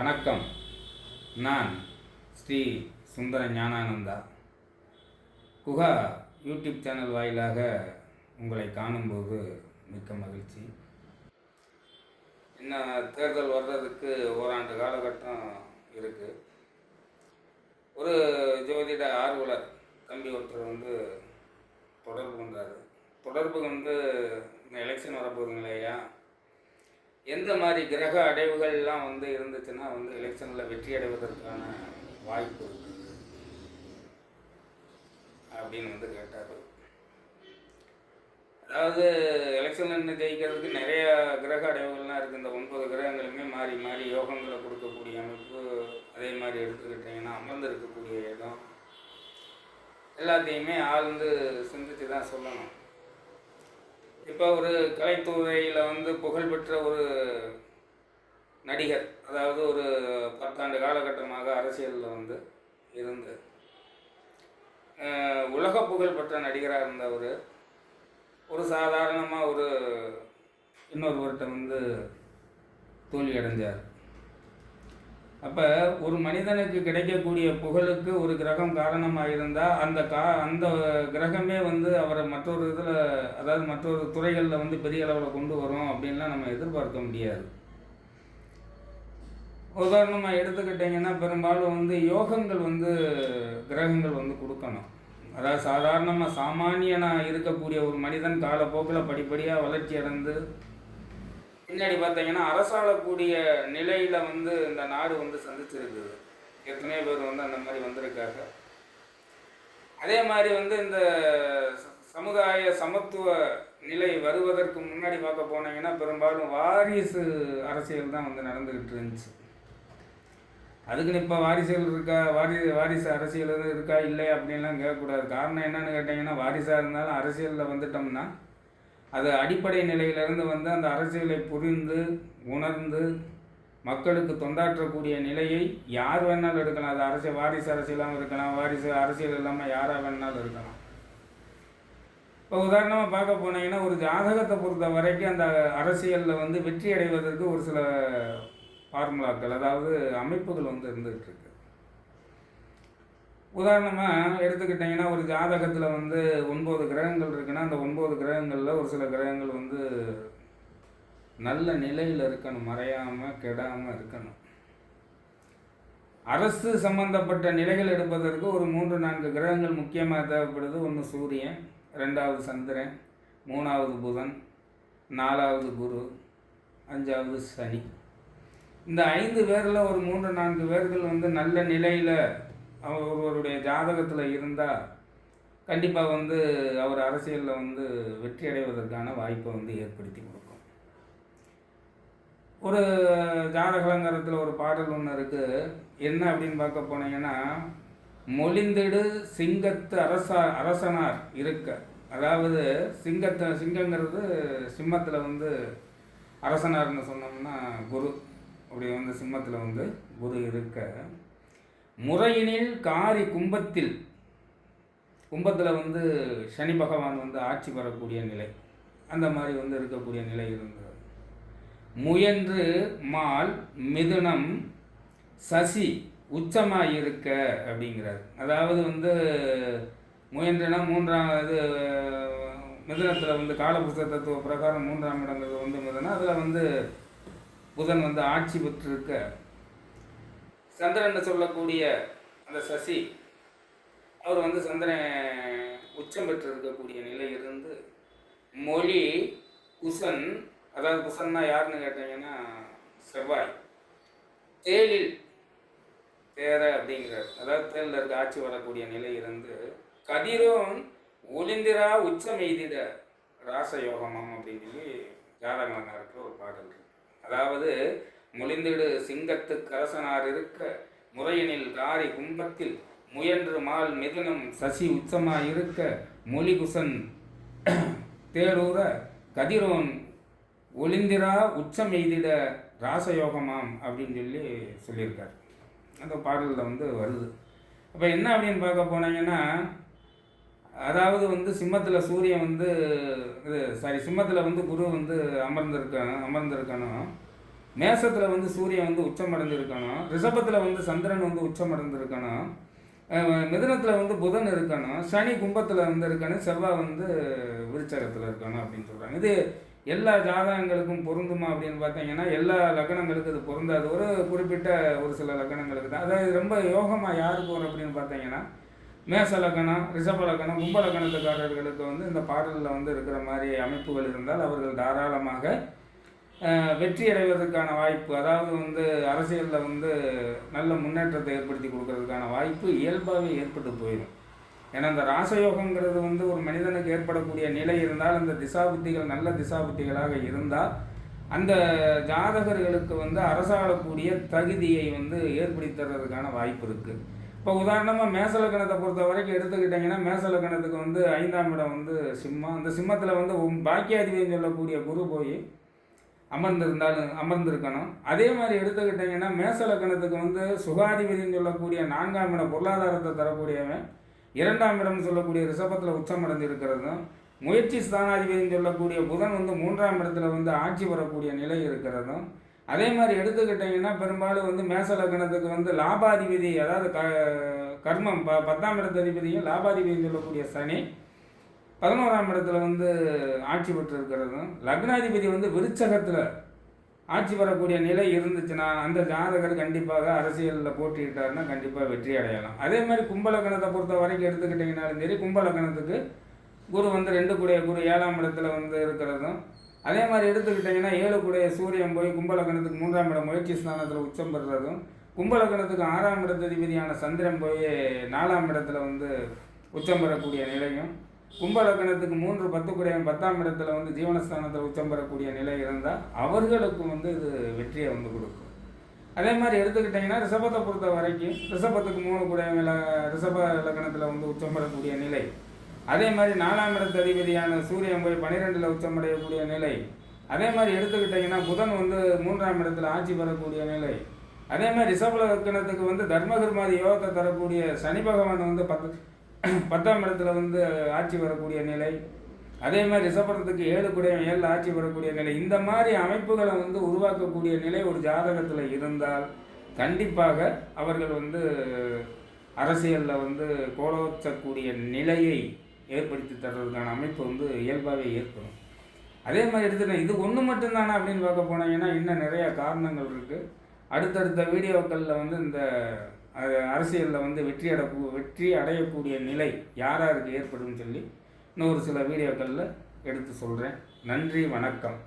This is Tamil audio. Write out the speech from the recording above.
வணக்கம். நான் ஸ்ரீ சுந்தர ஞானானந்தா. குகா யூடியூப் சேனல் வாயிலாக உங்களை காணும்போது மிக்க மகிழ்ச்சி. இன்னும் தேர்தல் வர்றதுக்கு ஓராண்டு காலகட்டம் இருக்குது ஒரு ஜோதிட ஆர்வலர் தம்பி ஒருத்தர் வந்து தொடர்பு கொண்டார். தொடர்பு வந்து இந்த எலெக்ஷன் வரப்போகுதுங்களேயா எந்த மாதிரி கிரக அடைவுகள்லாம் வந்து இருந்துச்சுன்னா வந்து எலெக்ஷனில் வெற்றி அடைவதற்கான வாய்ப்பு இருக்குது அப்படின்னு வந்து கேட்டார். அதாவது எலெக்ஷன் ஜெயிக்கிறதுக்கு நிறைய கிரக அடைவுகள்லாம் இருக்குது இந்த ஒன்பது கிரகங்களுமே மாறி மாறி யோகங்களை கொடுக்கக்கூடிய அமைப்பு அதே மாதிரி எடுத்துக்கிட்டிங்கன்னா அமர்ந்து இருக்கக்கூடிய இடம் எல்லாத்தையுமே ஆழ்ந்து சிந்திச்சு தான் சொல்லணும். இப்போ ஒரு கலைத்துறையில் வந்து புகழ்பெற்ற ஒரு நடிகர் அதாவது ஒரு பத்தாண்டு காலகட்டமாக அரசியலில் வந்து இருந்து உலக புகழ்பெற்ற நடிகராக இருந்தவர் ஒரு சாதாரணமாக ஒரு இன்னொருவர்கிட்ட வந்து தோல்வி அடைஞ்சார். அப்போ ஒரு மனிதனுக்கு கிடைக்கக்கூடிய புகழுக்கு ஒரு கிரகம் காரணமாக இருந்தால் அந்த கா அந்த கிரகமே வந்து அவரை மற்றொரு இதில் அதாவது மற்றொரு துறைகளில் வந்து பெரிய அளவில் கொண்டு வரும் அப்படின்லாம் நம்ம எதிர்பார்க்க முடியாது. உதாரணமாக எடுத்துக்கிட்டிங்கன்னா பெரும்பாலும் வந்து யோகங்கள் வந்து கிரகங்கள் வந்து கொடுக்கணும். அதாவது சாதாரணமாக சாமானியனாக இருக்கக்கூடிய ஒரு மனிதன் காலப்போக்கில் படிப்படியாக வளர்ச்சி அடைந்து பின்னாடி பார்த்தீங்கன்னா அரசாளக்கூடிய நிலையில் வந்து இந்த நாடு வந்து சந்திச்சிருக்குது. எத்தனையோ பேர் வந்து அந்த மாதிரி வந்திருக்காங்க. அதே மாதிரி வந்து இந்த சமுதாய சமத்துவ நிலை வருவதற்கு முன்னாடி பார்க்க போனீங்கன்னா பெரும்பாலும் வாரிசு அரசியல் தான் வந்து நடந்துக்கிட்டு இருந்துச்சு. அதுக்குன்னு இப்போ வாரிசுகள் இருக்கா வாரி வாரிசு அரசியல் எதுவும் இருக்கா இல்லை அப்படின்லாம் கேட்கக்கூடாது. காரணம் என்னன்னு கேட்டிங்கன்னா வாரிசாக இருந்தாலும் அரசியலில் வந்துட்டோம்னா அது அடிப்படை நிலையிலிருந்து வந்து அந்த அரசியலை புரிந்து உணர்ந்து மக்களுக்கு தொண்டாற்றக்கூடிய நிலையை யார் வேணாலும் எடுக்கலாம். அது அரசியல் வாரிசு அரசியலாகவும் இருக்கலாம். வாரிசு அரசியல் இல்லாமல் யாராக வேணாலும் இருக்கலாம். இப்போ உதாரணமாக பார்க்க போனீங்கன்னா ஒரு ஜாதகத்தை பொறுத்த வரைக்கும் அந்த அரசியலில் வந்து வெற்றி அடைவதற்கு ஒரு சில ஃபார்முலாக்கள் அதாவது அமைப்புகள் வந்து இருந்துகிட்டு இருக்கு. உதாரணமாக எடுத்துக்கிட்டிங்கன்னா ஒரு ஜாதகத்தில் வந்து ஒன்பது கிரகங்கள் இருக்குன்னா அந்த ஒன்பது கிரகங்களில் ஒரு சில கிரகங்கள் வந்து நல்ல நிலையில் இருக்கணும் மறையாமல் கெடாமல் இருக்கணும். அரசு சம்பந்தப்பட்ட நிலைகள் எடுப்பதற்கு ஒரு மூன்று நான்கு கிரகங்கள் முக்கியமாக தேவைப்படுது. ஒன்று சூரியன் ரெண்டாவது சந்திரன் மூணாவது புதன் நாலாவது குரு அஞ்சாவது சனி. இந்த ஐந்து பேரில் ஒரு மூன்று நான்கு பேர்கள் வந்து நல்ல நிலையில் ஒருவருடைய ஜாதகத்தில் இருந்தால் கண்டிப்பாக வந்து அவர் அரசியலில் வந்து வெற்றி அடைவதற்கான வாய்ப்பை வந்து ஏற்படுத்தி கொடுக்கும். ஒரு ஜாதகலங்கரத்தில் ஒரு பாடல் ஒன்று இருக்குது என்ன அப்படின்னு பார்க்க போனீங்கன்னா மொழிந்திடு சிங்கத்து அரசா அரசனார் இருக்க. அதாவது சிங்கத்தை சிங்கங்கிறது சிம்மத்தில் வந்து அரசனார்னு சொன்னோம்னா குரு. அப்படி வந்து சிம்மத்தில் வந்து குரு இருக்க. முறையினில் காரி கும்பத்தில். கும்பத்தில் வந்து சனி பகவான் வந்து ஆட்சி பெறக்கூடிய நிலை. அந்த மாதிரி வந்து இருக்கக்கூடிய நிலை இருந்தது. முயன்று மால் மிதுனம் சசி உச்சமாக இருக்க அப்படிங்கிறார். அதாவது வந்து முயன்றனா மூன்றாம் இது மிதுனத்தில் வந்து காலபுஸ்த தத்துவ பிரகாரம் மூன்றாம் இடங்கிறது வந்து மிதுனா அதில் வந்து புதன் வந்து ஆட்சி பெற்றிருக்க. சந்திரன் சொல்லக்கூடிய அந்த சசி அவர் வந்து சந்திரன் உச்சம் பெற்று இருக்கக்கூடிய நிலை இருந்து மொழி குசன் அதாவது குசன்னா யாருன்னு கேட்டீங்கன்னா செவ்வாய். தேலில் தேர அப்படிங்கிறார். அதாவது தேலில் இருக்க ஆட்சி வரக்கூடிய நிலை இருந்து கதிரோன் ஒளிந்திரா உச்சம் எய்திட ராசயோகமம் அப்படின்னு சொல்லி ஜாதகநாதருக்கு ஒரு பாடல் அதாவது மொழிந்திடு சிங்கத்துக்கு கரசனார் இருக்க முறையினில் காரி கும்பத்தில் முயன்று மால் மிதுனம் சசி உச்சமாயிருக்க மொழிகுசன் தேரூர கதிரோன் ஒளிந்திரா உச்சம் எய்திட ராசயோகமாம் அப்படின்னு சொல்லி சொல்லியிருக்கார். அந்த பாடலில் வந்து வருது. அப்போ என்ன அப்படின்னு பார்க்க போனாங்கன்னா அதாவது வந்து சிம்மத்தில் சூரியன் வந்து இது சாரி சிம்மத்தில் வந்து குரு வந்து அமர்ந்திருக்கணும் அமர்ந்திருக்கணும். மேசத்தில் வந்து சூரியன் வந்து உச்சம் அடைஞ்சிருக்கணும் ரிஷபத்தில் வந்து சந்திரன் வந்து உச்சம் அடைஞ்சிருக்கணும் மிதுனத்தில் வந்து புதன் இருக்கணும் சனி கும்பத்தில் வந்து இருக்கணும் செவ்வாய் வந்து விருச்சகத்தில் இருக்கணும் அப்படின்னு சொல்கிறாங்க இது எல்லா ஜாதகங்களுக்கும் பொருந்துமா அப்படின்னு பார்த்தீங்கன்னா எல்லா லக்கணங்களுக்கும் இது பொருந்தாது. ஒரு குறிப்பிட்ட ஒரு சில லக்கணங்களுக்கு தான். அதாவது ரொம்ப யோகமாக யாருக்கு வரும் அப்படின்னு பார்த்தீங்கன்னா மேச லக்கணம் ரிஷப லக்கணம் கும்ப லக்கணத்துக்காரர்களுக்கு வந்து இந்த பாடலில் வந்து இருக்கிற மாதிரி அமைப்புகள் இருந்தால் அவர்கள் தாராளமாக வெற்றி அடைவதற்கான வாய்ப்பு அதாவது வந்து அரசியலில் வந்து நல்ல முன்னேற்றத்தை ஏற்படுத்தி கொடுக்கறதுக்கான வாய்ப்பு இயல்பாகவே ஏற்பட்டு போயிடும். ஏன்னா அந்த ராசயோகங்கிறது வந்து ஒரு மனிதனுக்கு ஏற்படக்கூடிய நிலை இருந்தால் அந்த திசாபுத்திகள் நல்ல திசாபுத்திகளாக இருந்தால் அந்த ஜாதகர்களுக்கு வந்து அரசாளக்கூடிய தகுதியை வந்து ஏற்படுத்தி தர்றதுக்கான வாய்ப்பு இருக்குது இப்போ உதாரணமாக மேசலக்கணத்தை பொறுத்த வரைக்கும் எடுத்துக்கிட்டிங்கன்னா மேசலக்கணத்துக்கு வந்து ஐந்தாம் இடம் வந்து சிம்மம். அந்த சிம்மத்தில் வந்து பாக்கியாதிபதினு சொல்லக்கூடிய குரு போய் அமர்ந்திருந்தாலும் அமர்ந்திருக்கணும். அதே மாதிரி எடுத்துக்கிட்டிங்கன்னா மேசலக்கணத்துக்கு வந்து சுகாதிபதினு சொல்லக்கூடிய நான்காம் இடம் பொருளாதாரத்தை தரக்கூடியவன் இரண்டாம் இடம் சொல்லக்கூடிய ரிஷபத்தில் உச்சம் அடைந்திருக்கிறதும் முயற்சி ஸ்தானாதிபதினு சொல்லக்கூடிய புதன் வந்து மூன்றாம் இடத்துல வந்து ஆட்சி வரக்கூடிய நிலை இருக்கிறதும் அதே மாதிரி எடுத்துக்கிட்டிங்கன்னா பெரும்பாலும் வந்து மேசலக்கணத்துக்கு வந்து லாபாதிபதி அதாவது க கர்மம் ப பத்தாம் இடத்து அதிபதியும் லாபாதிபதினு சொல்லக்கூடிய சனி பதினோராம் இடத்துல வந்து ஆட்சி பெற்று இருக்கிறதும் லக்னாதிபதி வந்து விருச்சகத்தில் ஆட்சி வரக்கூடிய நிலை இருந்துச்சுன்னா அந்த ஜாதகர் கண்டிப்பாக அரசியலில் போட்டியிட்டாருன்னா கண்டிப்பாக வெற்றி அடையலாம். அதே மாதிரி கும்பலக்கணத்தை பொறுத்த வரைக்கும் எடுத்துக்கிட்டிங்கனாலும் சரி கும்பலக்கணத்துக்கு குரு வந்து ரெண்டு கூடிய குரு ஏழாம் இடத்துல வந்து இருக்கிறதும் அதே மாதிரி எடுத்துக்கிட்டிங்கன்னா ஏழு கூடிய சூரியன் போய் கும்பலக்கணத்துக்கு மூன்றாம் இடம் முயற்சி ஸ்தானத்தில் உச்சம் பெறுறதும் கும்பலக்கணத்துக்கு ஆறாம் இடத்ததிபதியான சந்திரன் போய் நாலாம் இடத்துல வந்து உச்சம் பெறக்கூடிய நிலையும் கும்பலக்கணத்துக்கு மூன்று பத்து குறையன் பத்தாம் இடத்துல வந்து ஜீவனஸ்தானத்தில் உச்சம் பெறக்கூடிய நிலை இருந்தால் அவர்களுக்கு வந்து இது வெற்றியை வந்து கொடுக்கும். அதே மாதிரி எடுத்துக்கிட்டிங்கன்னா ரிஷபத்தை பொறுத்த வரைக்கும் ரிஷபத்துக்கு மூணு குடையம் ரிஷப லக்கணத்தில் வந்து உச்சம் பெறக்கூடிய நிலை. அதே மாதிரி நாலாம் இடத்து அதிபதியான சூரியன் போய் பன்னிரெண்டில் உச்சமடையக்கூடிய நிலை. அதே மாதிரி எடுத்துக்கிட்டிங்கன்னா புதன் வந்து மூன்றாம் இடத்துல ஆட்சி பெறக்கூடிய நிலை. அதே மாதிரி ரிஷப லக்கணத்துக்கு வந்து தர்மகர்மாதி யோகத்தை தரக்கூடிய சனி பகவான் வந்து பத்து பத்தாம் இடத்துல வந்து ஆட்சி வரக்கூடிய நிலை அதே மாதிரி ரிஷபத்துக்கு ஏழு கூடிய ஏழு ஆட்சி வரக்கூடிய நிலை இந்த மாதிரி அமைப்புகளை வந்து உருவாக்கக்கூடிய நிலை ஒரு ஜாதகத்தில் இருந்தால் கண்டிப்பாக அவர்கள் வந்து அரசியலில் வந்து கோலோச்சக்கூடிய நிலையை ஏற்படுத்தி தர்றதுக்கான அமைப்பு வந்து இயல்பாகவே ஏற்படும். அதே மாதிரி எடுத்துட்டேன் இது ஒன்று மட்டும்தானா அப்படின்னு பார்க்க போனாங்கன்னா இன்னும் நிறையா காரணங்கள் இருக்குது அடுத்தடுத்த வீடியோக்களில் வந்து இந்த அது அரசியலில் வந்து வெற்றி அடக்கூ வெற்றி அடையக்கூடிய நிலை யாராருக்கு ஏற்படும் சொல்லி இன்னும் ஒரு சில வீடியோக்களில் எடுத்து சொல்கிறேன் நன்றி வணக்கம்.